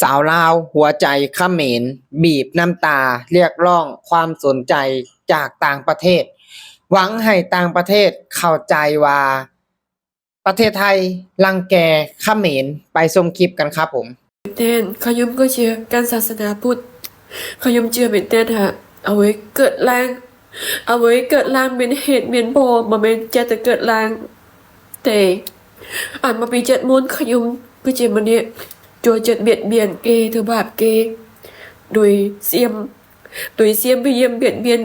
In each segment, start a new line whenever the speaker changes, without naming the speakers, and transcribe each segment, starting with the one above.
สาวลาวหัวใจเขมรบีบน้ำตาเรียกร้องความสนใจจากต่างประเทศ หวังให้ต่างประเทศเข้าใจว่า ประเทศไทยรังแกเขมรไปชมคลิปกันครับผม
เต้นขยุมก็เชื่อการศาสนาพุทธขยุมเชื่อเป็นเต้นฮะเอาไว้เกิดแรงเอาไว้เกิดแรงเป็นเหตุเป็นโบมาเป็นเจตเกิดแรงแต่อ่านมาปีเจ็ดมุนขยุมก็เจมันเนี่ย จัวเจ็ดเบียดเบียนเกย์เธอบาปเกย์โดยเสียมโดยเสียมไปเยี่ยมเบียดเบียน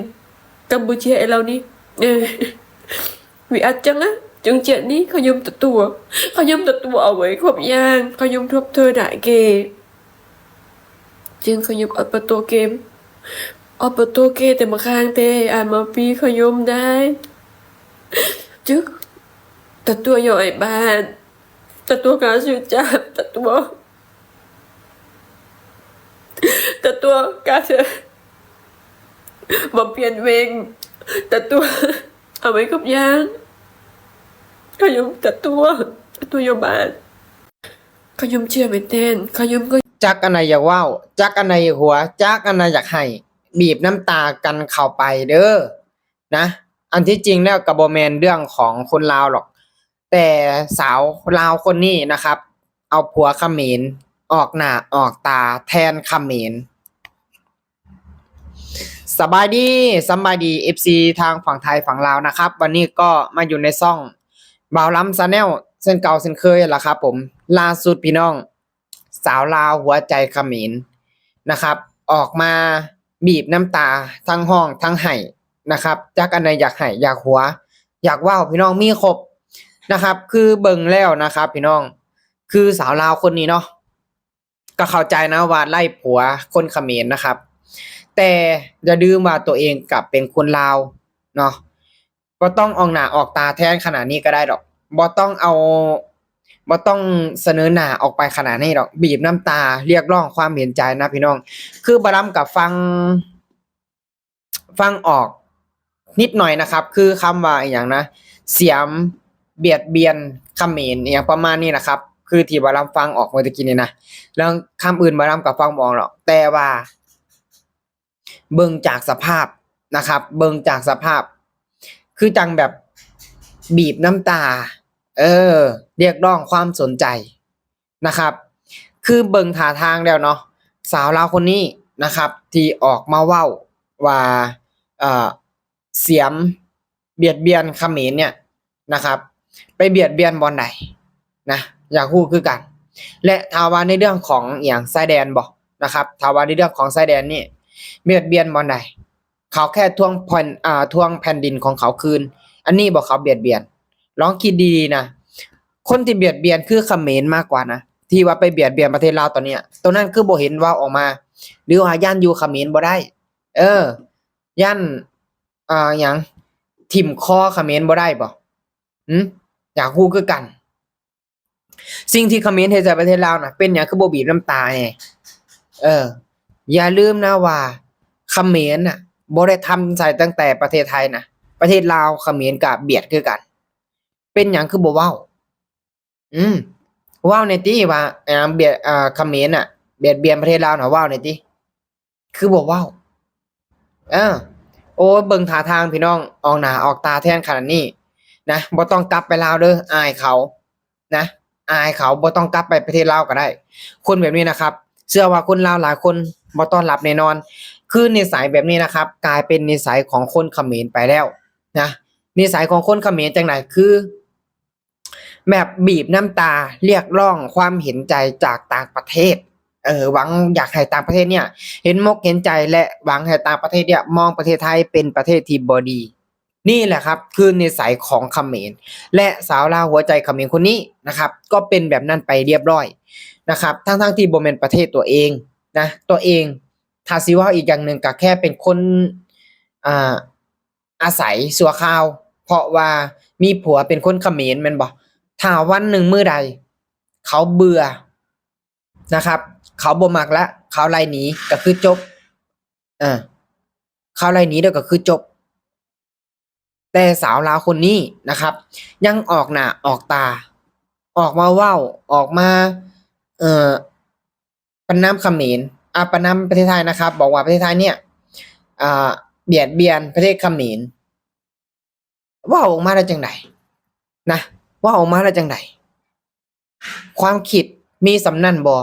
กัมพูเชียไอเรานี่เออวิอัดจังนะจึงเจ็ดนี้ขยุมตัวตัวขยุมตัวตัวเอาไว้ขบยางขยุมทบเธอด่าเกย์จึงขยุมเอาประตูเกมเอาประตูเกย์แต่มาข้างเตอ่านมาปีขยุมได้จึกแต่ตัวย่อยบ้านแต่ตัวการสุจับแต่ตัว แต่ตัวกาเธอมาเปลี่ยนเวงแต่ตัวเอาไว้กับยางขยมแต่ตัวแต่ตัวโยบานขยมเชื่อไม่เต้นขยมก็
จักอันไหนอยากว้าจักอันไหนอยากหัว จักอันไหนอยากให้บีบน้ำตากันเข้าไปเด้อนะ อันที่จริงแล้วกับบแมนเรื่องของคนลาวหรอก แต่สาวลาวคนนี้นะครับ เอาผัวเขมรออกหน้าออกตาแทนเขมร สบายดีสบายดี FC ทางฝั่งไทยฝั่งลาวนะครับ วันนี้ก็มาอยู่ในซ่องบ่าวล้ำซาแนลเส้นเก่าเส้นเคยละครับผมล่าสุดพี่น้อง สาวลาวหัวใจขมินนะครับ ออกมาบีบน้ำตาทั้งห้องทั้งไห้นะครับจากอันใดอยากไห้อยากหัว อยากว่าวพี่น้องมีครบนะครับ คือเบิ่งแล้วนะครับ พี่น้อง คือสาวลาวคนนี้เนาะก็เข้าใจนะว่าไล่ผัวคนขมรนะครับ แต่อย่าลืมว่าตัวเองกลับเป็นคนลาวเนาะก็ต้องออกหน้าออกตาแทนขนาดนี้ก็ได้ดอกบ่ต้องเอาบ่ต้องเสนอหน้าออกไปขนาดนี้หรอกบีบน้ำตาเรียกร้องความเห็นใจนะพี่น้อง คือบารำกับฟัง ฟังออกนิดหน่อยนะครับ คือคำว่าอย่างนะ เสียมเบียดเบียนเขมรอย่างประมาณนี้นะครับ คือที่บารำฟังออกเมื่อกี้นี่นะแล้วคำอื่นบารำกับฟังบออกหรอกแต่ว่า เบิ่งจากสภาพนะครับ เบิ่งจากสภาพ คือจังแบบบีบน้ำตา เออ เรียกร้องความสนใจนะครับ คือเบิ่งท่าทางแล้วเนาะสาวลาวคนนี้นะครับ ที่ออกมาเว้าว่าเอ่อเสียมเบียดเบียนเขมรเนี่ยนะครับ ไปเบียดเบียนบอลไหนนะอยากพูดคือกัน และทาวาในเรื่องของอย่างไซแดนบอกนะครับทาวาในเรื่องของไซแดนนี่ เบียดเบียนบอลไหนเขาแค่ทวงผ่อนอ่าทวงแผ่นดินของเขาคืน อันนี้บอกเขาเบียดเบียนลองคิดดีๆนะคนที่เบียดเบียนคือเขมรมากกว่านะที่ว่าไปเบียดเบียนประเทศลาวตอนเนี้ยตรงนั้นคือบ่เห็นว่าออกมา หรือว่าย่านอยู่เขมรบ่ได้ เออย่านอ่าหยังทิ่มคอเขมรบ่ได้บ่หืมอยากฮู้คือกัน สิ่งที่เขมรเฮ็ดใส่ประเทศลาวน่ะเป็นหยังคือบ่บีบน้ำตาไงเออ อย่าลืมนะว่าเขมรน่ะบ่ได้ทำใส่ตั้งแต่ประเทศไทยนะประเทศลาวเขมรก็เบียดคือกัน เป็นหยังคือบ่เว้า อืมว้าวในอยติว่าอ่าเบียดอ่าเขมรน่ะ เบียดเบียนประเทศลาวน่ะว้าวในอยติคือบ่เว้าเออโอ้เบิ่งท่าทางพี่น้องออกหนาออกตาแทนขนาดนี้นะบ่ต้องกลับไปลาวเด้ออายเขา นะ อายเขาบ่ต้องกลับไปประเทศลาวก็ได้ คนแบบนี้นะครับ เชื่อว่าคนลาวหลายคนบ่ต้อนรับแน่นอน คือนิสัยแบบนี้นะครับ กลายเป็นนิสัยของคนเขมรไปแล้วนะนิสัยของคนเขมรจังไหนคือแบบบีบน้ำตาเรียกร้องความเห็นใจจากต่างประเทศ เออหวังอยากให้ต่างประเทศเนี่ย เห็นมกเห็นใจและหวังให้ต่างประเทศเนี่ยมองประเทศไทยเป็นประเทศที่บอดี นี่แหละครับคือในสัยของเขมรและสาวลาวหัวใจเขมรคนนี้นะครับ ก็เป็นแบบนั้นไปเรียบร้อยนะครับ ทั้งๆที่บ่แม่นประเทศตัวเองนะตัวเองถ้าสิว่าอีกอย่างหนึ่งก็แค่เป็นคนอ่าอาศัยสัวข้าว เพราะว่ามีผัวเป็นคนเขมรแม่นบ่ถ้าวันหนึ่งเมื้อใด เขาเบื่อนะครับ เขาบ่มักล้วเขาไล่หนีก็คือจบเออเขาไล่หนีเด้วก็คือจบ แต่สาวลาวคนนี้นะครับ ยังออกหน้าออกตา ออกมาว้าออกมา เอ่อประนามเขมรอ่าประนามประเทศไทยนะครับ บอกว่าประเทศไทยเนี่ยอ่าเบียดเบียนประเทศเขมรว่าออกมาได้จังไดนะว่าออกมาได้จังไดความคิดมีสำนันบ่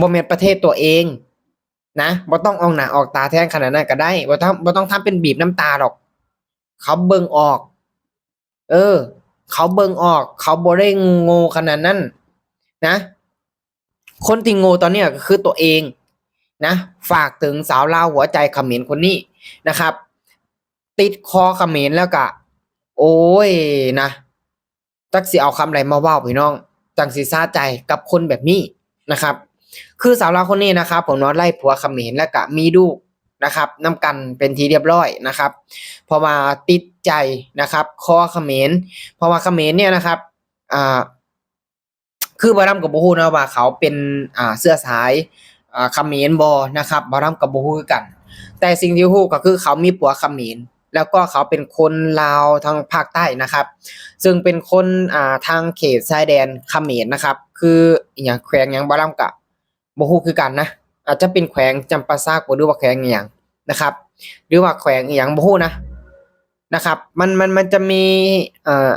บ่แม่นประเทศตัวเอง นะบ่ต้องออกหน้าออกตาแทนขนาดนั้นก็ได้บ่ต้องบ่ต้องทำเป็นบีบน้ำตาหรอก เขาเบิ่งออก เออ เขาเบิ่งออก เขาบ่ได้โง่ขนาดนั้น นะ คนที่โง่ตอนเนี้ยก็คือตัวเอง นะ ฝากถึงสาวลาวหัวใจเขมรคนนี้นะครับ ติดคอเขมรแล้วก็โอ้ยนะจักสิเอาคำใดมาว้าพี่น้อง จังสิซาใจกับคนแบบนี้นะครับ คือสาวลาวคนนี้นะครับผมนาะไล่ผัวเขมรแล้วก็มีลูก นะครับนํกันเป็นทีเรียบร้อยนะครับ เพราะว่าติดใจนะครับคอเขมรเพราะว่าเขมรเนี่ยนะครับอ่าคือบารำกับบ่ฮู้นะว่าเขาเป็นอ่าเสื้อสายอ่าเขมรบ่นะครับบารำกับบ่ฮู้คือกัน แต่สิ่งที่ฮู้ก็คือเขามีผัวเขมรแล้วก็เขาเป็นคนลาวทางภาคใต้นะครับ ซึ่งเป็นคนอ่าทางเขตชายแดนเขมรนะครับ คืออย่างแขวงหยังบารำกับบ่ฮู้คือกันนะ อาจจะเป็นแขวงจำปาซากหรือว่าแขวงอหยังนะครับ หรือว่าแขวงอหยังบ่ฮู้นะนะครับ มันมันมันจะมีเอ่อ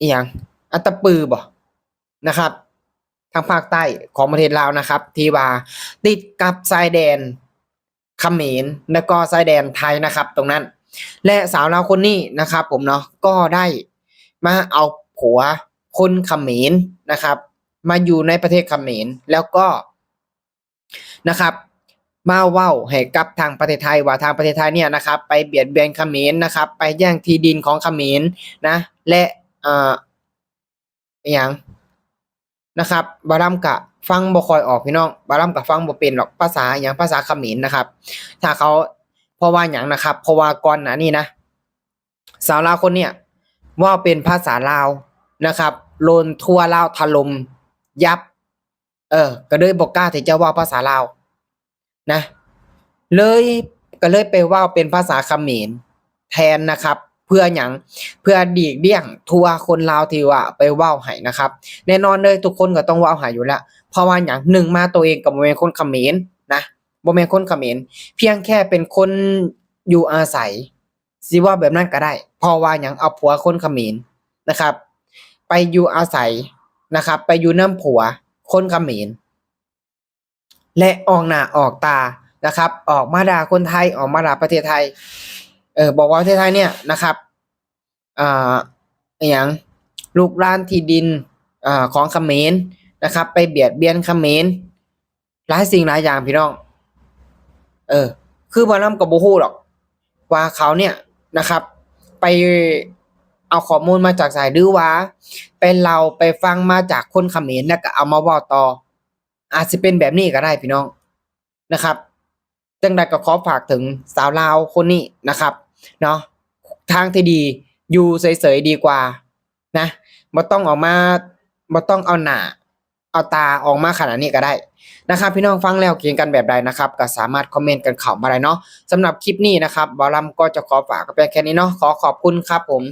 อหยังอัตปือบ่นะครับ ทางภาคใต้ของประเทศลาวนะครับ ที่ว่าติดกับชายแดนเขมรแล้วก็ชายแดนไทยนะครับ ตรงนั้น และสาวลาวคนนี้นะครับ ผมเนาะก็ได้มาเอาผัวคนเขมรนะครับ มาอยู่ในประเทศเขมรแล้วก็ นะครับมาเว้าให้กับทางประเทศไทยว่าทางประเทศไทยเนี่ยนะครับไปเบียดเบียนเขมรนะครับ ไปแย่งที่ดินของเขมรนะและเอ่ออหยังนะครับบารัมกะฟังบ่คอยออกพี่น้องบารัมกะฟังบ่เป็นหรอกภาษาอย่างภาษาเขมรนะครับ ถ้าเขาเพราะว่าหยังนะครับเพราะว่าก่อนน้านี้นะ สาวลาวคนเนี้ยว่าเป็นภาษาลาวนะครับโลนทั่วลาวถล่มยับ เออ ก็เลยบ่กกล้าที่จะว่าภาษาลาวนะ เลยก็เลยไปว่าเป็นภาษาเขมรแทนนะครับ เพื่อหยังเพื่อดีกเลี่ยงทัวคนลาวที่ว่าไปว้าให้นะครับ แน่นอนเลยทุกคนก็ต้องว้าหาอยู่แล้วเพราะว่าอย่างหนึ่งมาตัวเองกับบ่แม่นคนเขมรนะบ่แม่นคนเขมรเพียงแค่เป็นคนอยู่อาศัยสิว่าแบบนั้นก็ได้พราะว่าหยังเอาผัวคนเขมรนะครับ ไปอยู่อาศัยนะครับ ไปอยู่น้ำผัว คนเขมรและออกหน้าออกตานะครับ ออกมาด่าคนไทยออกมาด่าประเทศไทย เออบอกว่าประเทศไทยเนี่ยนะครับอ่าอย่างลูกร้านที่ดินอ่ของเขมรนะครับ ไปเบียดเบียนเขมรหลายสิ่งหลายอย่างพี่น้อง เออ คือบ่นำกับบ่ฮู้หรอก ว่าเขาเนี่ยนะครับ ไป เอาข้อมูลมาจากสายดื้อว่าไปเราไปฟังมาจากคนเขมรแล้วก็เอามาเว้าต่อ อาจจะเป็นแบบนี้ก็ได้พี่น้องนะครับจังใดก็ขอฝากถึงสาวลาวคนนี้นะครับเนาะทางที่ดีอยู่เฉยๆดีกว่านะบ่ต้องออกมาบ่ต้องเอาหน้าเอาตาออกมาขนาดนี้ก็ได้นะครับ พี่น้องฟังแล้วเกียงกันแบบใดนะครับ ก็สามารถคอมเมนต์กันเข้ามาได้เนาะสำหรับคลิปนี้นะครับบอลัมก็จะขอฝากก็เป็นแค่นี้เนาะขอขอบคุณครับผม